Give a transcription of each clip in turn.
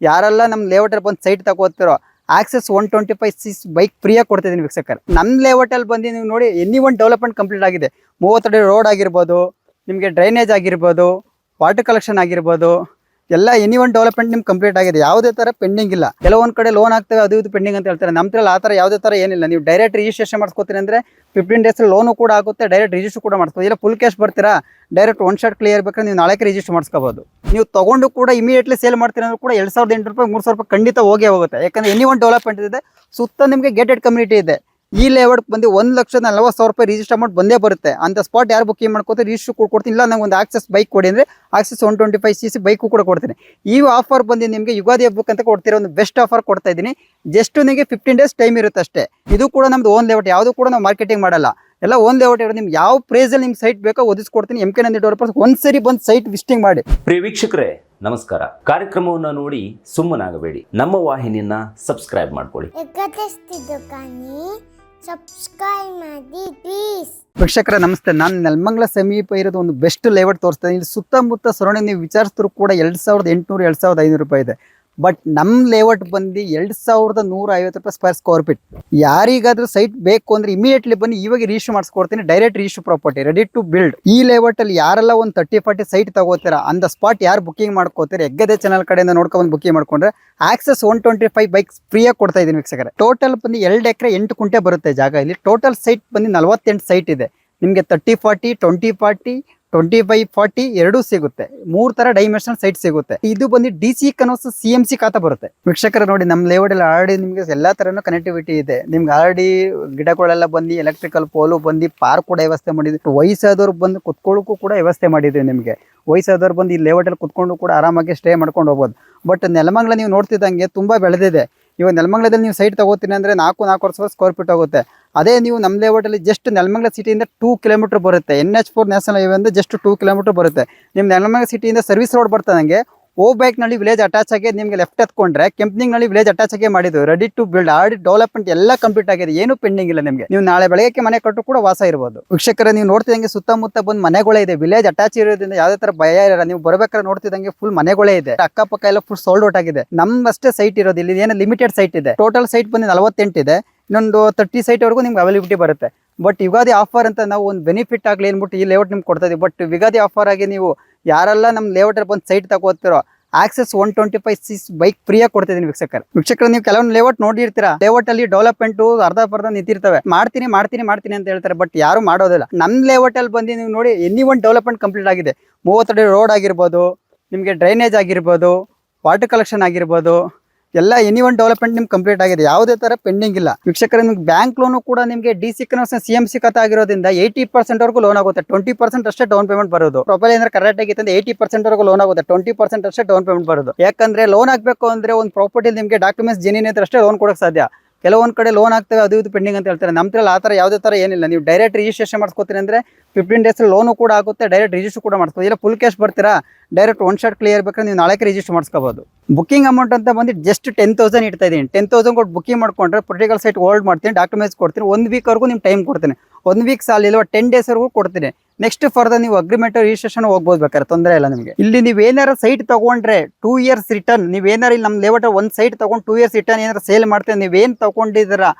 ಯಾರೆಲ್ಲ ನಮ್ಮ ಲೇಔಟಲ್ಲಿ ಬಂದು site ತಗೋತಿರೋ Access one twenty five C C bike ಫ್ರೀಯಾಗಿ ಕೊಡ್ತಿದ್ದೀನಿ ವೀಕ್ಷಕರ್. ನಮ್ಮ ಲೇಔಟಲ್ಲಿ ಬಂದು ನೀವು ನೋಡಿ ಎನಿ ಒನ್ ಡೆವಲಪ್ಮೆಂಟ್ ಕಂಪ್ಲೀಟ್ ಆಗಿದೆ. ಮೂವತ್ತಡಿ ರೋಡ್ ಆಗಿರ್ಬೋದು, ನಿಮಗೆ ಡ್ರೈನೇಜ್ ಆಗಿರ್ಬೋದು ವಾಟರ್ ಕಲೆಕ್ಷನ್ ಆಗಿರ್ಬೋದು ಎಲ್ಲ ಎನಿ ಒನ್ ಡೆವಲಪ್ಮೆಂಟ್ ನಿಮ್ಗೆ ಕಂಪ್ಲೀಟ್ ಆಗಿದೆ. ಯಾವುದೇ ಥರ ಪೆಂಡಿಂಗ್ ಇಲ್ಲ. ಕೆಲವೊಂದು ಕಡೆ ಲೋನ್ ಆಗ್ತವೆ, ಅದು ಇದು ಪೆಂಡಿಂಗ್ ಅಂತ ಹೇಳ್ತಾರೆ. ನಮ್ಮ ಆ ಥರ ಯಾವುದೇ ಥರ ಏನಿಲ್ಲ. ನೀವು ಡೈರೆಕ್ಟ್ ರಿಜಿಸ್ಟ್ರೇಷನ್ ಮಾಡಿಸ್ಕೊತೀನಿ ಅಂದರೆ ಫಿಫ್ಟೀನ್ ಡೇಸ್ ಲೋನು ಕೂಡ ಆಗುತ್ತೆ ಡೈರೆಕ್ಟ್ ರಿಜಿಸ್ಟರ್ ಕೂಡ ಮಾಡ್ಸ್ಬೋದು ಇಲ್ಲ ಫುಲ್ ಕ್ಯಾಶ್ ಬರ್ತೀರಾ? ಡೈರೆಕ್ಟ್ ಒನ್ ಶಾಟ್ ಕ್ಲಿಯರ್ ಬೇಕಾದ್ರೆ ನೀವು ನಾಳೆಗೆ ರಿಜಿಸ್ಟರ್ ಮಾಡ್ಸ್ಕೋಬೋದು. ನೀವು ತಗೊಂಡು ಕೂಡ ಇಮಿಡಿಯೇಟ್ಲಿ ಸೇಲ್ ಮಾಡ್ತೀನಿ ಅಂದ್ರೆ ಕೂಡ ಎರಡು ಸಾವಿರದ ಎಂಟು ರೂಪಾಯಿ, ಮೂರು ಸಾವಿರ ರೂಪಾಯಿ ಖಂಡಿತ ಹೋಗೇ ಹೋಗುತ್ತೆ. ಯಾಕಂದ್ರೆ ಎನಿ ಒನ್ ಡೆವಲಪ್ಮೆಂಟ್ ಇದೆ, ಸುತ್ತ ನಿಮಗೆ ಗೇಟೆಡ್ ಕಮ್ಯುನಿಟಿ ಇದೆ. ಈ ಲೇಔಟ್ ಬಂದು ಒಂದು ಲಕ್ಷದ ನಲವತ್ತು ಸಾವಿರ ರೂಪಾಯಿ ರಿಜಿಸ್ಟರ್ ಅಮೌಂಟ್ ಬಂದೇ ಬರುತ್ತೆ. ಅಂತ ಸ್ಪಾಟ್ ಯಾರು ಬುಕ್ಕಿಂಗ್ ಮಾಡ್ಕೋತಾರೆ ರಿಜಿಸ್ಟರ್ ಕೂಡ ಕೊಡ್ತೀನಿ. ಇಲ್ಲ ನಂಗೆ ಒಂದು ಆಕ್ಸೆಸ್ ಬೈಕ್ ಕೊಡಿ ಅಂದರೆ Access one twenty five C C bike ಕೂಡ ಕೊಡ್ತೀನಿ. ಈ ಆಫರ್ ಬಂದು ನಿಮಗೆ ಯುಗಾದಿ ಹಬ್ಬಕ್ಕೆ ಅಂತ ಕೊಡ್ತೀರಾ ಒಂದು ಬೆಸ್ಟ್ ಆಫರ್ ಕೊಡ್ತಾ ಇದ್ದೀನಿ. ಜಸ್ಟ್ ನಿಮಗೆ ಫಿಫ್ಟೀನ್ ಡೇಸ್ ಟೈಮ್ ಇರುತ್ತೆ ಅಷ್ಟೇ. ಇದು ಕೂಡ ನಮ್ದು ಓನ್ ಲೇಔಟ್ ಯಾವುದು ಕೂಡ ನಾವು ಮಾರ್ಕೆಟಿಂಗ್ ಮಾಡಲ್ಲ. ಎಲ್ಲ ಓನ್ ಲೇಔಟ್ ಇರೋದು ನಿಮ್ಗೆ ಯಾವ ಪ್ರೈಸಲ್ಲಿ ನಿಮ್ಗೆ ಸೈಟ್ ಬೇಕೋ ಒದಿಸ್ಕೊಡ್ತೀನಿ ಎಂ ಕೆ ನಂದಿ ಡೆವಲಪರ್ಸ್ ಒಂದ್ಸರಿ ಬಂದು ಸೈಟ್ ವಿಸಿಟಿಂಗ್ ಮಾಡಿ. ಪ್ರಿಯ ವೀಕ್ಷಕರೇ ನಮಸ್ಕಾರ. ಕಾರ್ಯಕ್ರಮವನ್ನು ನೋಡಿ ಸುಮ್ಮನಾಗಬೇಡಿ. ನಮ್ಮ ವಾಹಿನಿಯನ್ನ ಸಬ್ಸ್ಕ್ರೈಬ್ ಮಾಡ್ಕೊಳ್ಳಿ. ಸಬ್ಸ್ಕ್ರೈಬ್ ಮಾಡಿ ಪ್ಲೀಸ್ ನಮಸ್ತೆ. ನಾನು ನೆಲಮಂಗಲ ಸಮೀಪ ಇರೋದು ಒಂದು ಬೆಸ್ಟ್ ಲೇಔಟ್ ತೋರಿಸ್ತಾ ಇಲ್ಲಿ ಸುತ್ತಮುತ್ತ ಸರೌಂಡಿಂಗ್ ನೀವು ವಿಚಾರಿಸಿದ್ರು ಕೂಡ ಎರಡು ಸಾವಿರದ ಎಂಟುನೂರು, ಎರಡು ಸಾವಿರದ ಐನೂರು ರೂಪಾಯಿ ಇದೆ. ಬಟ್ ನಮ್ಮ ಲೇಔಟ್ ಬಂದು ಎರಡು ಸಾವಿರದ ನೂರ ಐವತ್ತು ರೂಪಾಯಿ ಸ್ಕ್ವೇರ್ ಸ್ಕ್ವೇರ್ ಫೀಟ್ ಯಾರಿಗಾದ್ರೂ ಸೈಟ್ ಬೇಕು ಅಂದ್ರೆ ಇಮಿಡಿಯೇಟ್ಲಿ ಬನ್ನಿ, ಇವಾಗ register ಮಾಡಿಸ್ಕೊಡ್ತೀನಿ direct register property ready to build ಈ ಲೇಔಟ್ ಅಲ್ಲಿ ಯಾರೆಲ್ಲ ಒಂದು ತರ್ಟಿ ಫಾರ್ಟಿ ಸೈಟ್ ತಗೋತೀರಾ, ಅಂದ ಸ್ಪಾಟ್ ಯಾರು ಬುಕಿಂಗ್ ಮಾಡ್ಕೋತೀರಿ, ಎಗ್ಗದೆ ಚಾನಲ್ ಕಡೆಯಿಂದ ನೋಡ್ಕೊಂಡು ಬುಕಿಂಗ್ ಮಾಡ್ಕೊಂಡ್ರೆ Access one twenty five bikes ಫ್ರೀಯಾಗಿ ಕೊಡ್ತಾ ಇದ್ದೀನಿ ವೀಕ್ಷಕರೇ. ಟೋಟಲ್ ಬಂದು ಎರಡು ಎಕರೆ ಎಂಟು ಕುಂಟೆ ಬರುತ್ತೆ ಜಾಗ ಇಲ್ಲಿ. ಟೋಟಲ್ ಸೈಟ್ ಬಂದು ನಲವತ್ತೆಂಟು ಸೈಟ್ ಇದೆ. ನಿಮಗೆ thirty forty twenty forty twenty five forty ಎರಡೂ ಸಿಗುತ್ತೆ. ಮೂರ್ ತರ ಡೈಮೆನ್ಷನ್ ಸೈಟ್ ಸಿಗುತ್ತೆ. ಇದು ಬಂದು ಡಿ ಸಿ ಕನೋಸ್ ಸಿ ಎಂ ಸಿ ಖಾತಾ ಬರುತ್ತೆ. ವೀಕ್ಷಕರ ನೋಡಿ ನಮ್ಮ ಲೇಔಟ್ ಅಲ್ಲಿ ಆಲ್ರೆಡಿ ನಿಮಗೆ ಎಲ್ಲಾ ತರನು ಕನೆಕ್ಟಿವಿಟಿ ಇದೆ. ನಿಮ್ಗೆ ಆಲ್ರೆಡಿ ಗಿಡಗಳೆಲ್ಲ ಬಂದು ಎಲೆಕ್ಟ್ರಿಕಲ್ ಪೋಲು ಬಂದು ಪಾರ್ಕ್ ಕೂಡ ವ್ಯವಸ್ಥೆ ಮಾಡಿದ್ವಿ. ವಯಸ್ಸಾದವ್ರು ಬಂದು ಕುತ್ಕೊಳ್ಳೋಕ್ಕೂ ಕೂಡ ವ್ಯವಸ್ಥೆ ಮಾಡಿದ್ವಿ ನಿಮಗೆ. ವಯಸ್ಸಾದವ್ರು ಬಂದು ಈ ಲೇಔಟ್ ಅಲ್ಲಿ ಕುತ್ಕೊಂಡು ಕೂಡ ಆರಾಮಾಗಿ ಸ್ಟೇ ಮಾಡ್ಕೊಂಡು ಹೋಗ್ಬೋದು. ಬಟ್ ನೆಲಮಂಗ್ಲ ನೀವು ನೋಡ್ತಿದ್ದಂಗೆ ತುಂಬಾ ಬೆಳೆದಿದೆ. ಇವಾಗ ನೆಲಮಂಗ್ಲದಲ್ಲಿ ನೀವು ಸೈಟ್ ತಗೋತೀನಿ ಅಂದರೆ ನಾಲ್ಕು ನಾಲ್ಕು ವರ್ಷ ಸ್ಕ್ವೇರ್ ಫೀಟ್ ಹೋಗುತ್ತೆ. ಅದೇ ನೀವು ನಮ್ಮ ಲೇಔಟಲ್ಲಿ ಜಸ್ಟ್ ನೆಲಮಂಗ್ಲ ಸಿಟಿಯಿಂದ ಟೂ ಕಿಲೋಮೀಟರ್ ಬರುತ್ತೆ. N H four national highway ಅಂದರೆ ಜಸ್ಟ್ ಟೂ ಕಿಲೋಮೀಟರ್ ಬರುತ್ತೆ. ನಿಮ್ಮ ನೆಲಮಂಗ್ಲ ಸಿಟಿಯಿಂದ ಸರ್ವಿಸ್ ರೋಡ್ ಬರ್ತದಂಗೆ ಓ ಬೈಕ್ನಲ್ಲಿ ವಿಲೇಜ್ ಅಟ್ಯಾಚ್ ಆಗಿ ನಿಮಗೆ ಲೆಫ್ಟ್ ಎತ್ಕೊಂಡ್ರೆ ಕೆಂಪ್ನಿಂಗ್ನಲ್ಲಿ ವಿಲೇಜ್ ಅಟ್ಯಾಚ್ ಆಗಿ ಮಾಡಿದ್ದು ready to build already development ಎಲ್ಲ ಕಂಪ್ಲೀಟ್ ಆಗಿದೆ, ಏನು ಪೆಂಡಿಂಗ್ ಇಲ್ಲ ನಿಮಗೆ. ನೀವು ನಾಳೆ ಬೆಳಗ್ಗೆ ಮನೆ ಕಟ್ಟರು ಕೂಡ ವಾಸ ಇರಬಹುದು ವೀಕ್ಷಕರ, ನೀವು ನೋಡ್ತಿದಂಗೆ ಸುತ್ತಮುತ್ತ ಬಂದು ಮನೆಗಳೇ ಇದೆ. ವಿಲೇಜ್ ಅಟ್ಯಾಚ್ ಇರೋದ್ರಿಂದ ಯಾವುದೇ ತರ ಭಯ ಇರಲ್ಲ. ನೀವು ಬರಬೇಕಾದ್ರೆ ನೋಡ್ತಿದಂಗೆ ಫುಲ್ ಮನೆಗಳೇ ಇದೆ. ಅಕ್ಕಪಕ್ಕ ಎಲ್ಲ ಫುಲ್ ಸೋಲ್ಡ್ ಔಟ್ ಆಗಿದೆ. ನಮ್ಮಷ್ಟೇ ಸೈಟ್ ಇರೋದು. ಇಲ್ಲಿ ಏನು ಲಿಮಿಟೆಡ್ ಸೈಟ್ ಇದೆ. ಟೋಟಲ್ ಸೈಟ್ ಬಂದು ನಲವತ್ತೆಂಟು ಇದೆ. ಇನ್ನೊಂದು ತರ್ಟಿ ಸೈಟ್ ವರೆಗೂ ನಿಮ್ಗೆ ಅವೈಲಿಬಿಲಿಟಿ ಬರುತ್ತೆ. ಬಟ್ ಯುಗಾದಿ ಆಫರ್ ಅಂತ ನಾವು ಒಂದು ಬೆನಿಫಿಟ್ ಆಗಲಿ ಅಂದ್ಬಿಟ್ಟು ಈ ಲೇಔಟ್ ನಿಮ್ಗೆ ಕೊಡ್ತಾ ಬಟ್ ಯುಗಾದಿ ಆಫರ್ ಆಗಿ ನೀವು ಯಾರೆಲ್ಲ ನಮ್ಮ ಲೇಔಟಲ್ಲಿ ಬಂದು site ತಗೋತಿರೋ Access one twenty five C C bike ಫ್ರೀಯಾಗಿ ಕೊಡ್ತಿದ್ದೀನಿ ವೀಕ್ಷಕರು. ವೀಕ್ಷಕರು, ನೀವು ಕೆಲವೊಂದು ಲೇಔಟ್ ನೋಡಿರ್ತೀರಾ ಲೇಔಟ್ ಅಲ್ಲಿ ಡೆವಲಪ್ಮೆಂಟ್ ಅರ್ಧ ಪರ್ಧ ನಿಂತಿರ್ತವೆ. ಮಾಡ್ತೀನಿ ಮಾಡ್ತೀನಿ ಮಾಡ್ತೀನಿ ಅಂತ ಹೇಳ್ತಾರೆ ಬಟ್ ಯಾರು ಮಾಡೋದಿಲ್ಲ. ನಮ್ಮ ಲೇಔಟ್ ಅಲ್ಲಿ ಬಂದು ನೀವು ನೋಡಿ ಎನಿ ಒನ್ ಡೆವಲಪ್ಮೆಂಟ್ ಕಂಪ್ಲೀಟ್ ಆಗಿದೆ. ಮೂವತ್ತಡಿ ರೋಡ್ ಆಗಿರ್ಬೋದು, ನಿಮಗೆ ಡ್ರೈನೇಜ್ ಆಗಿರ್ಬೋದು ವಾಟರ್ ಕಲೆಕ್ಷನ್ ಆಗಿರ್ಬೋದು ಎಲ್ಲ ಎನಿ ಒನ್ ಡೆವಲಪ್ಮೆಂಟ್ ನಿಮ್ಗೆ ಕಂಪ್ಲೀಟ್ ಆಗಿದೆ. ಯಾವುದೇ ತರ ಪೆಂಡಿಂಗ್ ಇಲ್ಲ. ವೀಕ್ಷಕರ, ನಿಮ್ಗೆ ಬ್ಯಾಂಕ್ ಲೋನು ಕೂಡ ನಿಮಗೆ D C C M C ಖಾತೆ ಆಗಿರೋದ್ರಿಂದ ಏಯ್ಟಿ ಪರ್ಸೆಂಟ್ ವರೆಗೂ ಲೋನ್ ಆಗುತ್ತೆ. ಟ್ವೆಂಟಿ ಪರ್ಸೆಂಟ್ ಅಷ್ಟೇ ಡೌನ್ ಪೇಮೆಂಟ್ ಬರೋದು. ಪ್ರೊಫೈಲ್ ಅಂದ್ರೆ ಕರೆಕ್ಟ್ ಆಗಿತ್ತು ಏಯ್ಟಿ ಪರ್ಸೆಂಟ್ ವರೆಗೂ ಲೋನ್ ಆಗುತ್ತೆ. ಟ್ವೆಂಟಿ ಪರ್ಸೆಂಟ್ ಅಷ್ಟೇ ಡೌನ್ ಪೇಮೆಂಟ್ ಬರೋದು. ಯಾಕಂದ್ರೆ ಲೋನ್ ಆಗಬೇಕು ಅಂದ್ರೆ ಒಂದು ಪ್ರಾಪರ್ಟಿ ನಿಮಗೆ ಡಾಕ್ಯುಮೆಂಟ್ಸ್ ಜೆನಿನ್ ಇದ್ರೆ ಅಷ್ಟೇ ಲೋನ್ ಕೊಡೋಕೆ ಸಾಧ್ಯ. ಕೆಲವೊಂದು ಕಡೆ ಲೋನ್ ಆಗ್ತವೆ ಅದು ಇದು ಪೆಂಡಿಂಗ್ ಅಂತ ಹೇಳ್ತಾರೆ. ನಮ್ಮ ಆ ಥರ ಯಾವುದೇ ಥರ ಏನಿಲ್ಲ. ನೀವು ಡೈರೆಕ್ಟ್ ರಿಜಿಸ್ಟ್ರೇಷನ್ ಮಾಡಿಸ್ಕೊತೀನಿ ಅಂದರೆ ಫಿಫ್ಟೀನ್ ಡೇಸ್ ಲೋನು ಕೂಡ ಆಗುತ್ತೆ ಡೈರೆಕ್ಟ್ ರಿಜಿಸ್ಟರ್ ಕೂಡ ಮಾಡ್ಸ್ಬೋದು ಇಲ್ಲ ಫುಲ್ ಕ್ಯಾಶ್ ಬರ್ತೀರಾ ಡೈರೆಕ್ಟ್ ಒನ್ ಶಾಟ್ ಕ್ಲಿಯರ್ ಬೇಕಾದ್ರೆ ನೀವು ನಾಳೆ ರಿಜಿಸ್ಟರ್ ಮಾಡ್ಸ್ಕೋಬೋದು. ಬುಕಿಂಗ್ ಅಮೌಂಟ್ ಅಂತ ಬಂದು ಜಸ್ಟ್ ಟೆನ್ ತೌಸಂಡ್ ಇಡ್ತಾ ಇದ್ದೀನಿ ಟೆನ್ ತೌಸಂಡ್ ಕೊಟ್ಟು ಬುಕಿಂಗ್ ಮಾಡ್ಕೊಂಡ್ರೆ ಪೊಲಿಟಿಕಲ್ ಸೈಟ್ ಹೋಲ್ಡ್ ಮಾಡ್ತೀನಿ ಡಾಕ್ಯುಮೆಂಟ್ಸ್ ಕೊಡ್ತೀನಿ. ಒಂದು ವೀಕ್ವರೆಗೂ ನಿಮ್ಮ ಟೈಮ್ ಕೊಡ್ತೀನಿ. ಒಂದು ವೀಕ್ ಸಾಲ ಇಲ್ಲ ಟೆನ್ ಡೇಸ್ವರೆಗೂ ಕೊಡ್ತೀನಿ. ನೆಕ್ಸ್ಟ್ ಫರ್ದರ್ ನೀವು ಅಗ್ರಿಮೆಂಟ್ ರಿಜಿಸ್ಟ್ರೇಷನ್ ಹೋಗ್ಬೋದು ಬೇಕಾದ್ರೆ, ತೊಂದರೆ ಇಲ್ಲ ನಿಮಗೆ. ಇಲ್ಲಿ ನೀವು ಏನಾರ ಸೈಟ್ ತಗೊಂಡ್ರೆ ಟೂ ಇಯರ್ಸ್ ರಿಟರ್ನ್ ನೀವು ಏನಾರ ಇಲ್ಲಿ ನಮ್ಮ ಲೇಔಟ್ ಒಂದು ಸೈಟ್ ತಗೊಂಡು ಟೂ ಇಯರ್ಸ್ ರಿಟರ್ನ್ ಏನಾರ ಸೇಲ್ ಮಾಡ್ತೀವಿ ನೀವೇನು ತಗೊಂಡಿದ್ದೀರಾ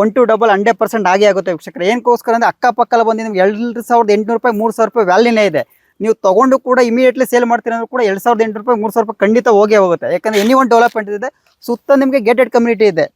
one to double hundred percent ಆಗೇ ಆಗುತ್ತೆ ವೀಕ್ಷಕರು. ಏನಕ್ಕೋಸ್ಕರ ಅಂದರೆ ಅಕ್ಕಪಕ್ಕಲ್ಲಿ ಬಂದು ನಿಮ್ಗೆ ಎರಡು ಸಾವಿರದ ಎಂಟುನೂರು ರೂಪಾಯಿ, ಮೂರು ಸಾವಿರ ರೂಪಾಯಿ ವ್ಯಾಲ್ಯೂನೇ ಇದೆ. ನೀವು ತಗೊಂಡು ಕೂಡ ಇಮಿಡಿಯೇಟ್ಲಿ ಸೇಲ್ ಮಾಡ್ತೀರ ಅಂದ್ರೆ ಕೂಡ ಎರಡು ಸಾವಿರದ ಎಂಟು ರೂಪಾಯಿ, ಮೂರು ಸಾವಿರ ರೂಪಾಯಿ ಖಂಡಿತ ಹೋಗೇ ಹೋಗುತ್ತೆ. ಯಾಕಂದರೆ ಎನಿ ಒನ್ ಡೆವಲಪ್ಮೆಂಟ್ ಇದೆ, ಸುತ್ತ ನಿಮಗೆ ಗೇಟೆಡ್ ಕಮ್ಯುನಿಟಿ ಇದೆ.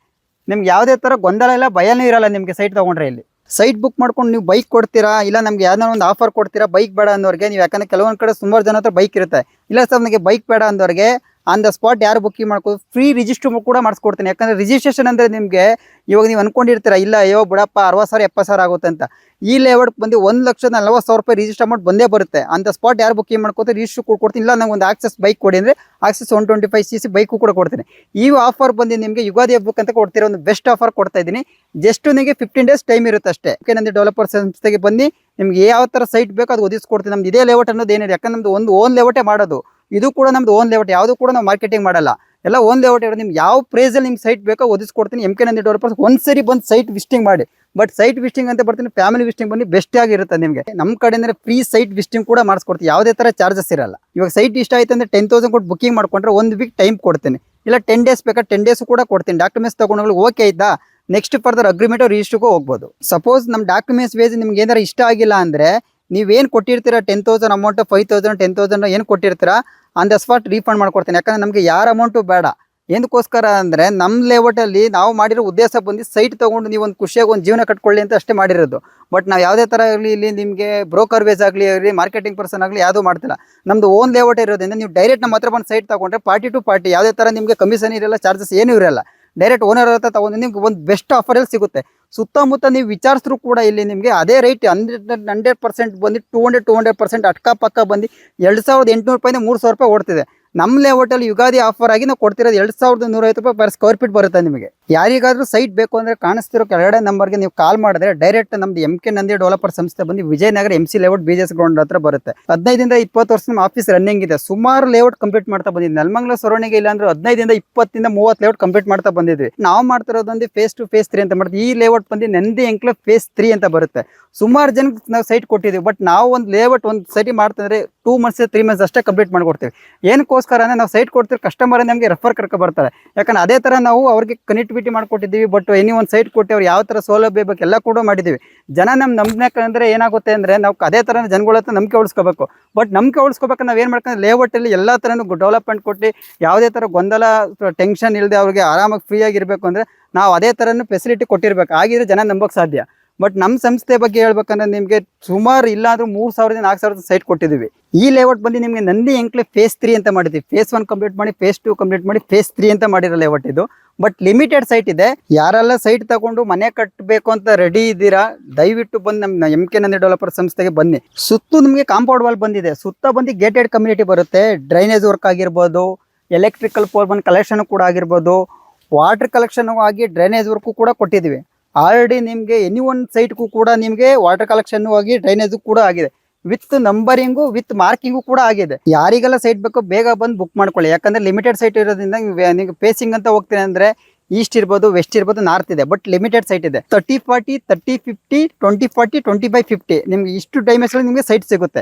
ನಿಮ್ಗೆ ಯಾವುದೇ ಥರ ಗೊಂದಲ ಇಲ್ಲ, ಭಯನೂ ಇರಲ್ಲ ನಿಮಗೆ ಸೈಟ್ ತೊಗೊಂಡ್ರೆ ಇಲ್ಲಿ. ಸೈಟ್ ಬುಕ್ ಮಾಡ್ಕೊಂಡು ನೀವು ಬೈಕ್ ಕೊಡ್ತೀರಾ? ಇಲ್ಲ ನಮ್ಗೆ ಯಾವ್ದಾರ ಒಂದು ಆಫರ್ ಕೊಡ್ತೀರಾ? ಬೈಕ್ ಬೇಡ ಅನ್ನೋರಿಗೆ, ನೀವು ಯಾಕಂದರೆ ಕೆಲವೊಂದು ಕಡೆ ಸುಮಾರು ಜನ ಹತ್ರ ಬೈಕ್ ಇರುತ್ತೆ. ಇಲ್ಲ ಸರ್ ನನಗೆ ಬೈಕ್ ಬೇಡ ಅಂದವ್ರಿಗೆ ಆನ್ ದ ಸ್ಪಾಟ್ ಯಾರು ಬುಕ್ಕಿಂಗ್ ಮಾಡ್ಕೋ ಫ್ರೀ ರಿಜಿಸ್ಟರ್ ಕೂಡ ಮಾಡಿಸ್ಕೊಡ್ತೀನಿ. ಯಾಕಂದರೆ ರಿಜಿಸ್ಟ್ರೇಷನ್ ಅಂದರೆ ನಿಮಗೆ ಇವಾಗ ನೀವು ಅಂದ್ಕೊಂಡಿರ್ತೀರ ಇಲ್ಲ, ಅಯ್ಯೋ, ಬಿಡಪ್ಪ ಅರವತ್ತು ಸಾವಿರ ಎಪ್ಪತ್ತು ಸಾವಿರ ಆಗುತ್ತೆ ಅಂತ. ಈ ಲೇಔಟ್ ಬಂದು ಒಂದು ಲಕ್ಷದ ನಲ್ವತ್ತು ಸಾವಿರ ರೂಪಾಯಿ ರಿಜಿಸ್ಟರ್ ಅಮೌಂಟ್ ಬಂದೇ ಬರುತ್ತೆ. ಅಂತ ಸ್ಪಾಟ್ ಯಾರು ಬುಕ್ಕಿಂಗ್ ಮಾಡ್ಕೋತಾರೆ ರಿಜಿಸ್ಟರ್ ಕೂಡ ಕೊಡ್ತೀನಿ. ಇಲ್ಲ ನಂಗೆ ಒಂದು ಆಕ್ಸೆಸ್ ಬೈಕ್ ಕೊಡಿ ಅಂದರೆ Access one twenty five C C bike ಕೂಡ ಕೊಡ್ತೀನಿ. ಈ ಆಫರ್ ಬಂದು ನಿಮಗೆ ಯುಗಾದಿ ಹಬ್ಬಕ್ಕೆ ಅಂತ ಕೊಡ್ತಿರೋ ಒಂದು ಬೆಸ್ಟ್ ಆಫರ್ ಕೊಡ್ತಾ ಇದ್ದೀನಿ. ಜಸ್ಟ್ ನಿಮಗೆ ಫಿಫ್ಟೀನ್ ಡೇಸ್ ಟೈಮ್ ಇರುತ್ತೆ ಅಷ್ಟೇ. ಓಕೆ ನಂದು ಡೆವಲಪರ್ ಸಂಸ್ಥೆಗೆ ಬನ್ನಿ. ನಿಮ್ಗೆ ಯಾವ ಥರ ಸೈಟ್ ಬೇಕೋ ಅದು ಒದಿಸ್ಕೊಡ್ತೀನಿ ನಮ್ದು ಇದೇ ಲೇಔಟ್ ಅನ್ನೋದು ಏನಿದೆ? ಯಾಕಂದ್ರೆ ನಮ್ದು ಒಂದು ಓನ್ ಲೇಔಟೇ ಮಾಡೋದು. ಇದು ಕೂಡ ನಮ್ದು ಓನ್ ಲೇಔಟ್ ಯಾವುದು ಕೂಡ ನಾವು ಮಾರ್ಕೆಟಿಂಗ್ ಮಾಡಲ್ಲ. ಎಲ್ಲ ಓನ್ ಲೇಔಟ್ ಇರೋದು ನಿಮ್ಗೆ ಯಾವ ಪ್ರೈಸಲ್ಲಿ ನಿಮ್ಗೆ ಸೈಟ್ ಬೇಕೋ ಒದಿಸ್ಕೊಡ್ತೀನಿ ಎಂ ಕೆ ನಂದಿ ಡೆವಲಪರ್ಸ್ ಒಂದ್ಸರಿ ಬಂದು ಸೈಟ್ ವಿಸ್ಟಿಂಗ್ ಮಾಡಿ. ಬಟ್ ಸೈಟ್ ವಿಸ್ಟಿಂಗ್ ಅಂತ ಬರ್ತೀನಿ ಫ್ಯಾಮಿಲಿ ವಿಸ್ಟಿಂಗ್ ಬನ್ನಿ ಬೆಸ್ಟ್ ಆಗಿರುತ್ತೆ ನಿಮಗೆ. ನಮ್ಮ ಕಡೆಯಿಂದ ಫ್ರೀ ಸೈಟ್ ವಿಸ್ಟಿಂಗ್ ಕೂಡ ಮಾಡಿಸ್ಕೊಡ್ತೀನಿ. ಯಾವುದೇ ಥರ ಚಾರ್ಜಸ್ ಇರಲ್ಲ. ಇವಾಗ ಸೈಟ್ ಇಷ್ಟ ಆಯ್ತು ಅಂದ್ರೆ ಟೆನ್ ತೌಸಂಡ್ ಕೊಟ್ಟು ಬುಕಿಂಗ್ ಮಾಡ್ಕೊಂಡ್ರೆ ಒಂದು ವೀಕ್ ಟೈಮ್ ಕೊಡ್ತೀನಿ. ಇಲ್ಲ ಟೆನ್ ಡೇಸ್ ಬೇಕಾ ಟೆನ್ ಡೇಸ್ ಕೂಡ ಕೊಡ್ತೀನಿ. ಡಾಕ್ಯುಮೆಂಟ್ಸ್ ತಗೊಂಡು ಓಕೆ ಆಯ್ತಾ? ನೆಕ್ಸ್ಟ್ ಫರ್ದರ್ ಅಗ್ರಿಮೆಂಟ್ ರಿಜಿಸ್ಟ್ರಿಗೂ ಹೋಗ್ಬೋದು. ಸಪೋಸ್ ನಮ್ಮ ಡಾಕ್ಯುಮೆಂಟ್ಸ್ ವೇಜ್ ನಿಮ್ಗೆ ಏನಾರು ಇಷ್ಟ ಆಗಿಲ್ಲ ಅಂದರೆ ನೀವೇನು ಕೊಟ್ಟಿರ್ತೀರ? Ten thousand amount five thousand ten thousand ಏನು ಕೊಟ್ಟಿರ್ತೀರಾ? ಆನ್ ದ ಸ್ಪಾಟ್ ರೀಫಂಡ್ ಮಾಡ್ಕೊಡ್ತೀನಿ. ಯಾಕಂದ್ರೆ ನಮಗೆ ಯಾರ ಅಮೌಂಟು ಬೇಡ. ಏನಕ್ಕೋಸ್ಕರ ಅಂದರೆ ನಮ್ಮ ಲೇಔಟಲ್ಲಿ ನಾವು ಮಾಡಿರೋ ಉದ್ದೇಶ ಬಂದು ಸೈಟ್ ತೊಗೊಂಡು ನೀವು ಒಂದು ಖುಷಿಯಾಗಿ ಒಂದು ಜೀವನ ಕಟ್ಕೊಳ್ಳಿ ಅಂತ ಅಷ್ಟೇ ಮಾಡಿರೋದು. ಬಟ್ ನಾವು ಯಾವುದೇ ಥರ ಆಗಲಿ ಇಲ್ಲಿ ನಿಮಗೆ ಬ್ರೋಕರ್ ವೇಸ್ ಆಗಲಿ ಆಗಲಿ ಮಾರ್ಕೆಟಿಂಗ್ ಪರ್ಸನ್ ಆಗಲಿ ಯಾವುದೂ ಮಾಡ್ತಿಲ್ಲ. ನಮ್ಮದು ಓನ್ ಲೇಔಟ್ ಇರೋದ್ರಿಂದ ನೀವು ಡೈರೆಕ್ಟ್ ನಮ್ಮ ಹತ್ರ ಬಂದು ಸೈಟ್ ತೊಗೊಂಡ್ರೆ ಪಾರ್ಟಿ ಟು ಪಾರ್ಟಿ ಯಾವುದೇ ಥರ ನಿಮಗೆ ಕಮಿಷನ್ ಇರಲ್ಲ ಚಾರ್ಜಸ್ ಏನೂ ಇರಲ್ಲ. ಡೈರೆಕ್ಟ್ ಓನರ್ ಹತ್ರ ತಗೊಂಡು ನಿಮ್ಗೆ ಒಂದು ಬೆಸ್ಟ್ ಆಫರಲ್ಲಿ ಸಿಗುತ್ತೆ. ಸುತ್ತಮುತ್ತ ನೀವು ವಿಚಾರಿಸಿದ್ರು ಕೂಡ ಇಲ್ಲಿ ನಿಮಗೆ ಅದೇ ರೇಟ್ ಹಂಡ್ರೆಡ್ ಹಂಡ್ರೆಡ್ ಪರ್ಸೆಂಟ್ ಬಂದು two hundred two hundred percent ಅಕ್ಕಪಕ್ಕ ಬಂದು ಎರಡು ಸಾವಿರದ ಎಂಟುನೂರು ರೂಪಾಯಿಂದ ಮೂರು ಸಾವಿರ ರೂಪಾಯಿ ಓಡ್ತಿದೆ. ನಮ್ಮ ಲೇಔಟಲ್ಲಿ ಯುಗಾದಿ ಆಫರ್ ಆಗಿ ನಾವು ಕೊಡ್ತಿರೋದು ಎರಡು ಸಾವಿರದ ನೂರೈವತ್ತು ರೂಪಾಯಿ ಪರ್ ಸ್ಕ್ವೇರ್ ಫೀಟ್ ಬರುತ್ತೆ ನಿಮಗೆ. ಯಾರಿಗಾದ್ರೂ ಸೈಟ್ ಬೇಕು ಅಂದರೆ ಕಾಣಿಸ್ತಿರೋ ಕೆಳಗಡೆ ನಂಬರ್ಗೆ ನೀವು ಕಾಲ್ ಮಾಡಿದ್ರೆ ಡೈರೆಕ್ಟ್ ನಮ್ದು ಎಂ ಕೆ ನಂದಿ ಡೆವಲಪರ್ ಸಂಸ್ಥೆ ಬಂದು Vijayanagar M C layout B ground ಹತ್ರ ಬರುತ್ತೆ. ಹದಿನೈದಿಂದ ಇಪ್ಪತ್ತು ವರ್ಷ ನಮ್ಮ ಆಫೀಸ್ ರನ್ನಿಂಗ್ ಇದೆ. ಸುಮಾರು ಲೇಔಟ್ ಕಂಪ್ಲೀಟ್ ಮಾಡ್ತಾ ಬಂದಿದ್ವಿ. ನೆಲಮಂಗಲ ಸರೌಂಡಿಂಗ್ ಇಲ್ಲ ಅಂದ್ರೆ ಹದಿನೈದಿಂದ ಇಪ್ಪತ್ತಿಂದ ಮೂವತ್ತು ಲೇಔಟ್ ಕಂಪ್ಲೀಟ್ ಮಾಡ್ತಾ ಬಂದಿದ್ವಿ. ನಾವು ಮಾಡ್ತಿರೋದೊಂದು ಫೇಸ್ ಟು ಫೇಸ್ ತ್ರೀ ಅಂತ ಮಾಡ್ತೀವಿ. ಈ ಲೇಔಟ್ ಬಂದು ನಂದಿ ಎಂಕ್ಲ ಫೇಸ್ ತ್ರೀ ಅಂತ ಬರುತ್ತೆ. ಸುಮಾರು ಜನಕ್ಕೆ ನಾವು ಸೈಟ್ ಕೊಟ್ಟಿದ್ದೀವಿ. ಬಟ್ ನಾವು ಒಂದು ಲೇಔಟ್ ಒಂದು ಸೈಟಿ ಮಾಡ್ತಂದ್ರೆ ಟೂ ಮಂತ್ಸ್ ತ್ರೀ ಮಂತ್ಸ್ ಅಷ್ಟೇ ಕಂಪ್ಲೀಟ್ ಮಾಡ್ಕೊಡ್ತೀವಿ. ಏನಕ್ಕೋಸ್ಕರ ಅಂದರೆ ನಾವು ಸೈಟ್ ಕೊಡ್ತೀವಿ ಕಸ್ಟಮರ್ ನಮಗೆ ರೆಫರ್ ಕರ್ಕೊ ಬರ್ತಾರೆ. ಯಾಕಂದ್ರೆ ಅದೇ ಥರ ನಾವು ಅವ್ರಿಗೆ ಕನೆಕ್ಟಿವಿಟಿ ಮಾಡ್ಕೊಟ್ಟಿದ್ದೀವಿ ಬಟ್ ಎನಿ ಒಂದು ಸೈಟ್ ಕೊಟ್ಟು ಅವ್ರು ಯಾವ ಥರ ಸೌಲಭ್ಯ ಬೇಕು ಎಲ್ಲ ಕೂಡ ಮಾಡಿದ್ದೀವಿ. ಜನ ನಮ್ಮ ನಂಬಿಕೆ ಏನಾಗುತ್ತೆ ಅಂದರೆ ನಾವು ಅದೇ ಥರ ಜನಗಳ ಹತ್ರ ನಂಬಿಕೆ ಉಳಿಸ್ಕೋಬೇಕು. ಬಟ್ ನಂಬಿಕೆ ಉಳಿಸ್ಕೋಬೇಕು ನಾವು ಏನು ಮಾಡ್ಕೊಂಡು ಲೇಔಟಲ್ಲಿ ಎಲ್ಲ ಥರನೂ ಡೆವಲಪ್ಮೆಂಟ್ ಕೊಟ್ಟು ಯಾವುದೇ ಥರ ಗೊಂದಲ ಟೆನ್ಷನ್ ಇಲ್ಲದೆ ಅವ್ರಿಗೆ ಆರಾಮಾಗಿ ಫ್ರೀಯಾಗಿರಬೇಕು ಅಂದರೆ ನಾವು ಅದೇ ಥರನೂ ಫೆಸಿಲಿಟಿ ಕೊಟ್ಟಿರಬೇಕು. ಆಗಿದ್ರೆ ಜನ ನಂಬೋಕೆ ಸಾಧ್ಯ. ಬಟ್ ನಮ್ಮ ಸಂಸ್ಥೆ ಬಗ್ಗೆ ಹೇಳ್ಬೇಕಂದ್ರೆ ನಿಮಗೆ ಸುಮಾರು ಇಲ್ಲಾದರೂ ಮೂರು ಸಾವಿರದಿಂದ ನಾಲ್ಕು ಸಾವಿರದ ಸೈಟ್ ಕೊಟ್ಟಿದ್ದೀವಿ. ಈ ಲೇಔಟ್ ಬಂದು ನಿಮಗೆ ನಂದಿ ಎಂಕ್ಲೆ ಫೇಸ್ ತ್ರೀ ಅಂತ ಮಾಡಿದ್ವಿ ಫೇಸ್ ಒನ್ ಕಂಪ್ಲೀಟ್ ಮಾಡಿ ಫೇಸ್ ಟು ಕಂಪ್ಲೀಟ್ ಮಾಡಿ ಫೇಸ್ ತ್ರೀ ಅಂತ ಮಾಡಿರೋ ಲೇಔಟ್ ಇದು. ಬಟ್ ಲಿಮಿಟೆಡ್ ಸೈಟ್ ಇದೆ. ಯಾರೆಲ್ಲ ಸೈಟ್ ತಗೊಂಡು ಮನೆ ಕಟ್ಟಬೇಕು ಅಂತ ರೆಡಿ ಇದ್ದೀರಾ, ದಯವಿಟ್ಟು ಬಂದು ನಮ್ಮ ಎಂ ಕೆ ನಂದಿ ಡೆವಲಪರ್ ಸಂಸ್ಥೆಗೆ ಬನ್ನಿ. ಸುತ್ತು ನಿಮಗೆ ಕಾಂಪೌಂಡ್ ವಾಲ್ ಬಂದಿದೆ. ಸುತ್ತ ಬಂದು ಗೇಟೆಡ್ ಕಮ್ಯುನಿಟಿ ಬರುತ್ತೆ. ಡ್ರೈನೇಜ್ ವರ್ಕ್ ಆಗಿರ್ಬೋದು ಎಲೆಕ್ಟ್ರಿಕಲ್ ಪೋಲ್ ಬಂದು ಕಲೆಕ್ಷನ್ ಕೂಡ ಆಗಿರ್ಬೋದು ವಾಟರ್ ಕಲೆಕ್ಷನ್ ಆಗಿ ಡ್ರೈನೇಜ್ ವರ್ಕು ಕೂಡ ಕೊಟ್ಟಿದ್ದೀವಿ. ಆಲ್ರೆಡಿ ನಿಮಗೆ ಎನಿ ಒನ್ ಸೈಟ್ಗೂ ಕೂಡ ನಿಮಗೆ ವಾಟರ್ ಕಲೆಕ್ಷನ್ ಆಗಿ ಡ್ರೈನೇಜ್ ಕೂಡ ಆಗಿದೆ. ವಿತ್ ನಂಬರಿಂಗು ವಿತ್ ಮಾರ್ಕಿಂಗು ಕೂಡ ಆಗಿದೆ. ಯಾರಿಗೆಲ್ಲ ಸೈಟ್ ಬೇಕೋ ಬೇಗ ಬಂದು ಬುಕ್ ಮಾಡ್ಕೊಳ್ಳಿ. ಯಾಕಂದ್ರೆ ಲಿಮಿಟೆಡ್ ಸೈಟ್ ಇರೋದ್ರಿಂದ ನೀವು- ಫೇಸಿಂಗ್ ಅಂತ ಹೋಗ್ತೀನಿ ಅಂದ್ರೆ ಈಸ್ಟ್ ಇರ್ಬೋದು ವೆಸ್ಟ್ ಇರ್ಬೋದು ನಾರ್ತ್ ಇದೆ. ಬಟ್ ಲಿಮಿಟೆಡ್ ಸೈಟ್ ಇದೆ. Thirty forty thirty fifty twenty forty twenty by fifty ನಿಮ್ಗೆ ಇಷ್ಟು ಡೈಮೆನ್ಷನ್ ನಿಮಗೆ ಸೈಟ್ ಸಿಗುತ್ತೆ.